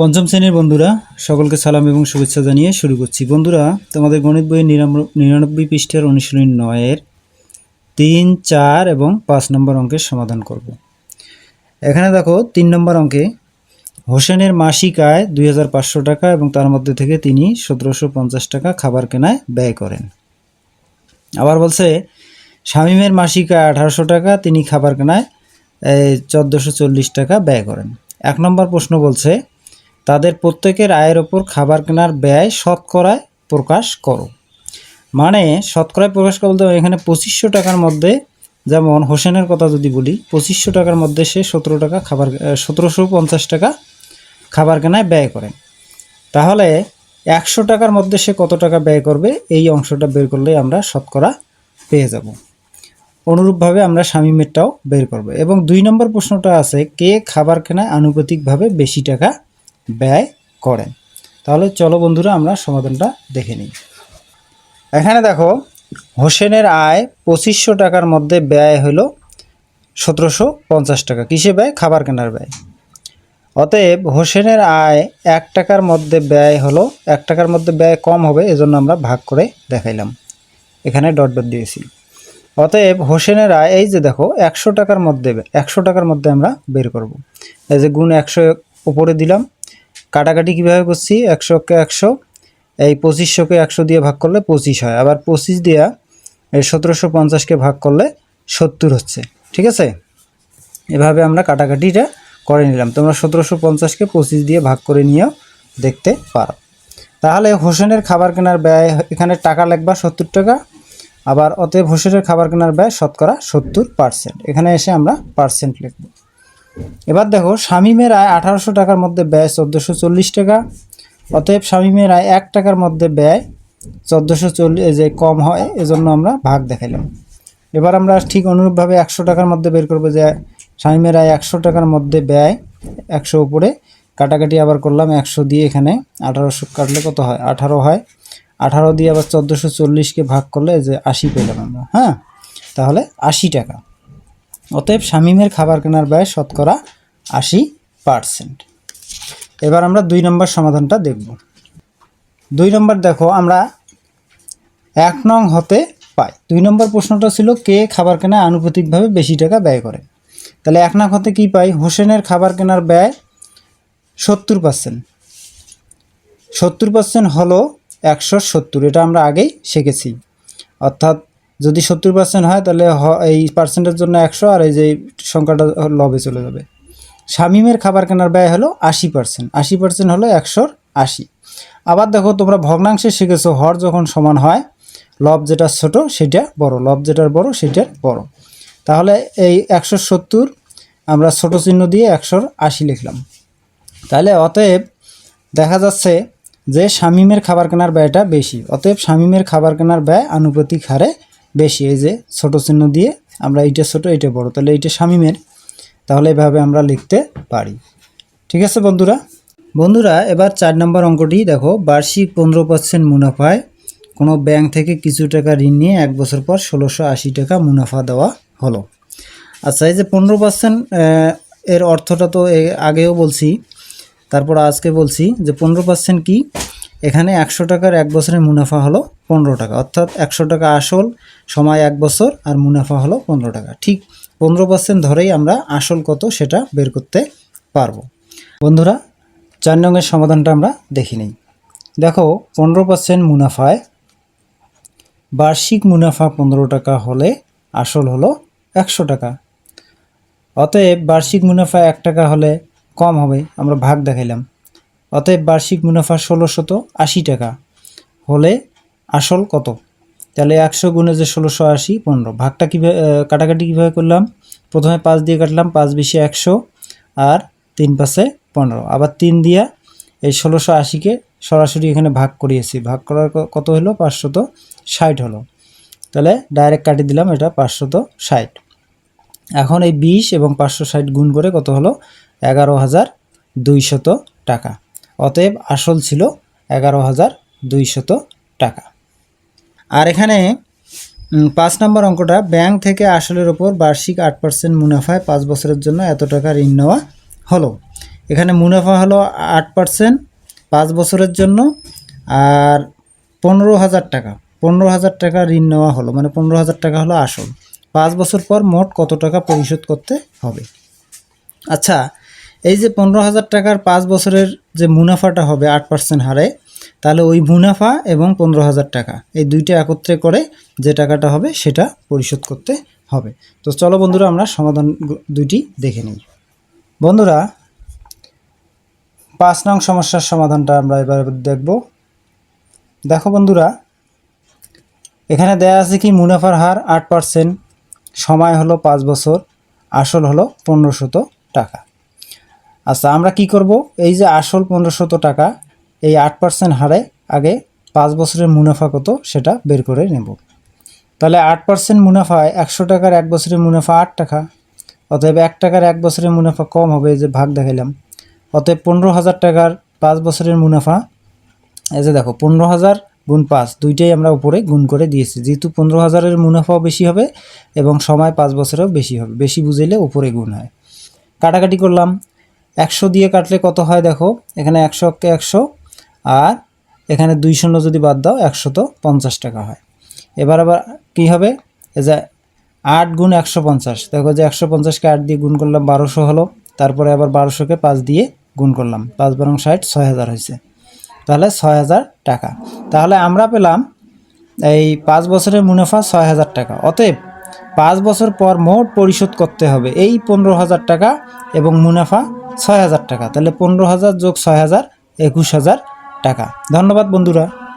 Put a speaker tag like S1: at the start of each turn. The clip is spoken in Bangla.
S1: পঞ্চম শ্রেণির বন্ধুরা, সকলকে সালাম এবং শুভেচ্ছা জানিয়ে শুরু করছি। বন্ধুরা, তোমাদের গণিত বইয়ের নিরানব্বই পৃষ্ঠার অনুশীলনী নয়ের তিন, চার এবং পাঁচ নম্বর অঙ্কের সমাধান করব। এখানে দেখো, তিন নম্বর অঙ্কে হোসেনের মাসিক আয় দুই হাজার পাঁচশো টাকা এবং তার মধ্যে থেকে তিনি সতেরোশো পঞ্চাশ টাকা খাবার কেনায় ব্যয় করেন। আবার বলছে শামীমের মাসিক আয় আঠারোশো টাকা, তিনি খাবার কেনায় চোদ্দোশো টাকা ব্যয় করেন। এক নম্বর প্রশ্ন বলছে তাদের প্রত্যেকের আয়ের ওপর খাবার কেনার ব্যয় শতকরায় প্রকাশ করো। মানে শতকরায় প্রকাশ বলতে এখানে পঁচিশশো টাকার মধ্যে, যেমন হোসেনের কথা যদি বলি, পঁচিশশো টাকার মধ্যে সে সতেরো টাকা খাবার সতেরোশো পঞ্চাশ টাকা খাবার কেনায় ব্যয় করেন তাহলে একশো টাকার মধ্যে সে কত টাকা ব্যয় করবে? এই অংশটা বের করলেই আমরা শতকরা পেয়ে যাব। অনুরূপভাবে আমরা স্বামীমেরটাও বের করব। এবং দুই নম্বর প্রশ্নটা আছে, কে খাবার কেনায় আনুপাতিকভাবে বেশি টাকা ব্যয় করেন। তাহলে চলো বন্ধুরা, আমরা সমাধানটা দেখে নিই। এখানে দেখো, হোসেনের আয় পঁচিশশো টাকার মধ্যে ব্যয় হলো সতেরোশো পঞ্চাশ টাকা। কিসে ব্যয়? খাবার কেনার ব্যয়। অতএব হোসেনের আয় এক টাকার মধ্যে ব্যয় হলো, এক টাকার মধ্যে ব্যয় কম হবে, এজন্য আমরা ভাগ করে দেখাইলাম। এখানে ডট ডট দিয়েছি। অতএব হোসেনের আয়, এই যে দেখো, একশো টাকার মধ্যে, একশো টাকার মধ্যে আমরা বের করব। এই যে গুণ একশো উপরে দিলাম কাটাকাটি কীভাবে করছি? একশোকে একশো। এই পঁচিশশোকে একশো দিয়ে ভাগ করলে পঁচিশ হয়। আবার পঁচিশ দিয়া এই সতেরোশো পঞ্চাশকে ভাগ করলে সত্তর হচ্ছে। ঠিক আছে? এভাবে আমরা কাটাকাটিটা করে নিলাম। তোমরা সতেরোশো পঞ্চাশকে পঁচিশ দিয়ে ভাগ করে নিয়েও দেখতে পারো। তাহলে হোসেনের খাবার কেনার ব্যয়, এখানে টাকা লাগবা সত্তর টাকা। আবার অতএব হোসেনের খাবার কেনার ব্যয় শতকরা সত্তর পার্সেন্ট এখানে এসে আমরা পার্সেন্ট লিখব। এবার দেখো শামীমের আয় আঠারোশো টাকার মধ্যে ব্যয় চোদ্দোশো চল্লিশ টাকা। অতএব শামীমের আয় এক টাকার মধ্যে ব্যয় চোদ্দোশো চল্লিশ যে কম হয়, এজন্য আমরা ভাগ দেখাইলাম। এবার আমরা ঠিক অনুরূপভাবে একশো টাকার মধ্যে বের করব যে শামীমের আয় একশো টাকার মধ্যে ব্যয় একশো উপরে, কাটাকাটি আবার করলাম একশো দিয়ে এখানে আঠারোশো কাটলে কত হয়? আঠারো হয়। আঠারো দিয়ে আবার চোদ্দোশো চল্লিশকে ভাগ করলে যে আশি পেলাম আমরা হ্যাঁ? তাহলে আশি টাকা। অতএব শামীমের খাবার কেনার ব্যয় শতকরা আশি পার্সেন্ট। এবার আমরা দুই নম্বর সমাধানটা দেখব। দুই নম্বর দেখো, আমরা এক নং হতে পাই। দুই নম্বর প্রশ্নটা ছিল, কে খাবার কেনায় আনুপাতিকভাবে বেশি টাকা ব্যয় করে? তাহলে এক নং হতে কী পাই? হোসেনের খাবার কেনার ব্যয় সত্তর পার্সেন্ট। সত্তর পার্সেন্ট হলো একশো সত্তর, এটা আমরা আগেই শিখেছি। অর্থাৎ যদি সত্তর পার্সেন্ট হয়, তাহলে এই পার্সেন্টের জন্য একশো আর এই যে সংখ্যাটা লবে চলে যাবে। শামিমের খাবার কেনার ব্যয় হলো আশি পার্সেন্ট আশি পার্সেন্ট হলো একশোর আশি। আবার দেখো, তোমরা ভগ্নাংশে শিখেছো, হর যখন সমান হয়, লব যেটা ছোট সেটা বড়, লব যেটার বড় সেটার বড়। তাহলে এই একশো সত্তর আমরা ছোট চিহ্ন দিয়ে একশোর আশি লিখলাম। তাহলে অতএব দেখা যাচ্ছে যে শামিমের খাবার কেনার ব্যয়টা বেশি। অতএব শামিমের খাবার কেনার ব্যয় আনুপাতিক হারে বেশি, এই যে ছোট চিহ্ন দিয়ে আমরা এইটা ছোট, এইটা বড়। তাহলে এইটা শামিমের। তাহলে এভাবে আমরা লিখতে পারি। ঠিক আছে বন্ধুরা? বন্ধুরা, এবার চার নম্বর অঙ্কটি দেখো। বার্ষিক পনেরো পার্সেন্ট মুনাফায় কোনো ব্যাংক থেকে কিছু টাকা ঋণ নিয়ে এক বছর পর ষোলোশো আশি টাকা মুনাফা দেওয়া হলো। আচ্ছা এই যে পনেরো পার্সেন্ট এর অর্থটা তো আগেও বলছি, তারপর আজকে বলছি যে পনেরো পার্সেন্ট কী? এখানে একশো টাকার এক বছরের মুনাফা হলো পনেরো টাকা। অর্থাৎ একশো টাকা আসল সময় এক বছর আর মুনাফা হলো পনেরো টাকা। ঠিক পনেরো পার্সেন্ট ধরেই আমরা আসল কত সেটা বের করতে পারব। বন্ধুরা, চার নঙের সমাধানটা আমরা দেখি নিই। দেখো, পনেরো পার্সেন্ট মুনাফায় বার্ষিক মুনাফা পনেরো টাকা হলে আসল হলো একশো টাকা। অতএব বার্ষিক মুনাফা এক টাকা হলে কম হবে। আমরা ভাগ দেখাইলাম। অতএব বার্ষিক মুনাফা ষোলোশত আশি টাকা। হলে আসল কত? তাহলে একশো গুণে যে ষোলোশো আশি, পনেরো। ভাগটা কীভাবে কাটাকাটি কীভাবে করলাম? প্রথমে পাঁচ দিয়ে কাটলাম, পাঁচ বেশি একশো, আর তিন পাশে পনেরো। আবার তিন দিয়া এই ষোলোশো আশিকে সরাসরি এখানে ভাগ করিয়েছি। ভাগ করার কত হলো? পাঁচশত ষাট হলো। তাহলে ডাইরেক্ট কাটি দিলাম, এটা পাঁচশত ষাট। এখন এই বিশ এবং পাঁচশো ষাট গুণ করে কত হলো? এগারো হাজার দুইশত টাকা। অতএব আসল ছিল এগারো হাজার দুইশত টাকা। আর এখানে পাঁচ নম্বর অঙ্কটা, ব্যাংক থেকে আসলের ওপর বার্ষিক আট পার্সেন্ট মুনাফায় পাঁচ বছরের জন্য এত টাকা ঋণ নেওয়া হলো। এখানে মুনাফা হলো আট পার্সেন্ট পাঁচ বছরের জন্য আর পনেরো হাজার টাকা। পনেরো হাজার টাকা ঋণ নেওয়া হলো মানে পনেরো হাজার টাকা হলো আসল। পাঁচ বছর পর মোট কত টাকা পরিশোধ করতে হবে? আচ্ছা এই যে পনেরো হাজার টাকার পাঁচ বছরের যে মুনাফাটা হবে আট পার্সেন্ট হারে, তাহলে ওই মুনাফা এবং পনেরো হাজার টাকা, এই দুইটা একত্রে করে যে টাকাটা হবে সেটা পরিশোধ করতে হবে। তো চলো বন্ধুরা, আমরা সমাধান দুইটি দেখে নিই। বন্ধুরা, পাঁচ নং সমস্যার সমাধানটা আমরা এবার দেখব। দেখো বন্ধুরা, এখানে দেয়া আছে কি, মুনাফার হার আট পার্সেন্ট, সময় হলো পাঁচ বছর, আসল হলো পনেরোশত টাকা। আচ্ছা আমরা কি করব? এই যে আসল পনেরোশত টাকা, এই আট পার্সেন্ট হারে আগে পাঁচ বছরের মুনাফা কত সেটা বের করে নেব। তাহলে আট পার্সেন্ট মুনাফায় একশো টাকার এক বছরের মুনাফা আট টাকা, অতএব এক টাকার এক বছরের মুনাফা কম হবে, এই যে ভাগ দেখাইলাম। অতএব পনেরো হাজার টাকার পাঁচ বছরের মুনাফা, এই যে দেখো, পনেরো হাজার গুণ পাঁচ, দুইটাই আমরা উপরে গুণ করে দিয়েছি। যেহেতু পনেরো হাজারের মুনাফাও বেশি হবে এবং সময় পাঁচ বছরেও বেশি হবে, বেশি বুঝাইলে উপরে গুণ হয়। কাটাকাটি করলাম একশো দিয়ে কাটলে কত হয় দেখো? এখানে একশো অক্ষে একশো, আর এখানে দুই শূন্য যদি বাদ দাও, একশো তো পঞ্চাশ টাকা হয়। এবার আবার কী হবে? এই যে আট গুণ একশো পঞ্চাশ। দেখো যে একশো পঞ্চাশকে আট দিয়ে গুণ করলাম, বারোশো হলো। তারপরে আবার বারোশোকে পাঁচ দিয়ে গুণ করলাম। পাঁচ বারং ষাট, ছয় হাজার হয়েছে। তাহলে ছয় হাজার টাকা। তাহলে আমরা পেলাম এই পাঁচ বছরের মুনাফা ছয় হাজার টাকা। অতএব পাঁচ বছর পর মোট পরিশোধ করতে হবে। এই পনেরো হাজার টাকা এবং মুনাফা ছয় হাজার টাকা। তাহলে পনেরো হাজার যোগ ছয় হাজার একুশ হাজার টাকা। ধন্যবাদ বন্ধুরা।